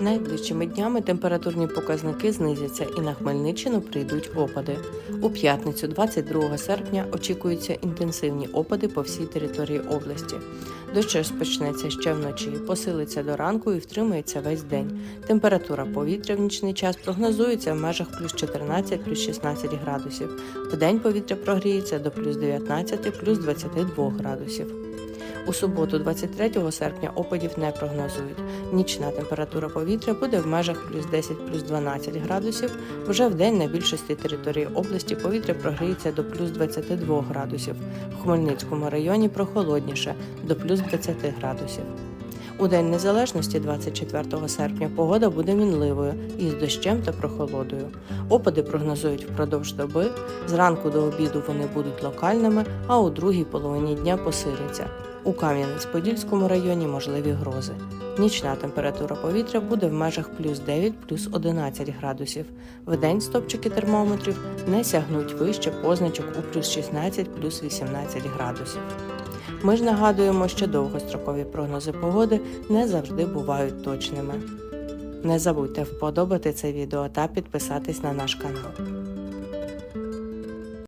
Найближчими днями температурні показники знизяться і на Хмельниччину прийдуть опади. У п'ятницю, 22 серпня, очікуються інтенсивні опади по всій території області. Дощ розпочнеться ще вночі, посилиться до ранку і втримується весь день. Температура повітря в нічний час прогнозується в межах плюс 14, плюс 16 градусів. Вдень повітря прогріється до плюс 19, плюс 22 градусів. У суботу, 23 серпня, опадів не прогнозують. Нічна температура повітря буде в межах плюс 10 плюс 12 градусів. Вже в день на більшості території області повітря прогріється до плюс 22 градусів. В Хмельницькому районі прохолодніше до плюс 20 градусів. У День Незалежності 24 серпня погода буде мінливою із дощем та прохолодою. Опади прогнозують впродовж доби. Зранку до обіду вони будуть локальними, а у другій половині дня посиляться. У Кам'янець-Подільському районі можливі грози. Нічна температура повітря буде в межах плюс 9 плюс 11 градусів. Вдень стопчики термометрів не сягнуть вище позначок у плюс 16 плюс 18 градусів. Ми ж нагадуємо, що довгострокові прогнози погоди не завжди бувають точними. Не забудьте вподобати це відео та підписатись на наш канал.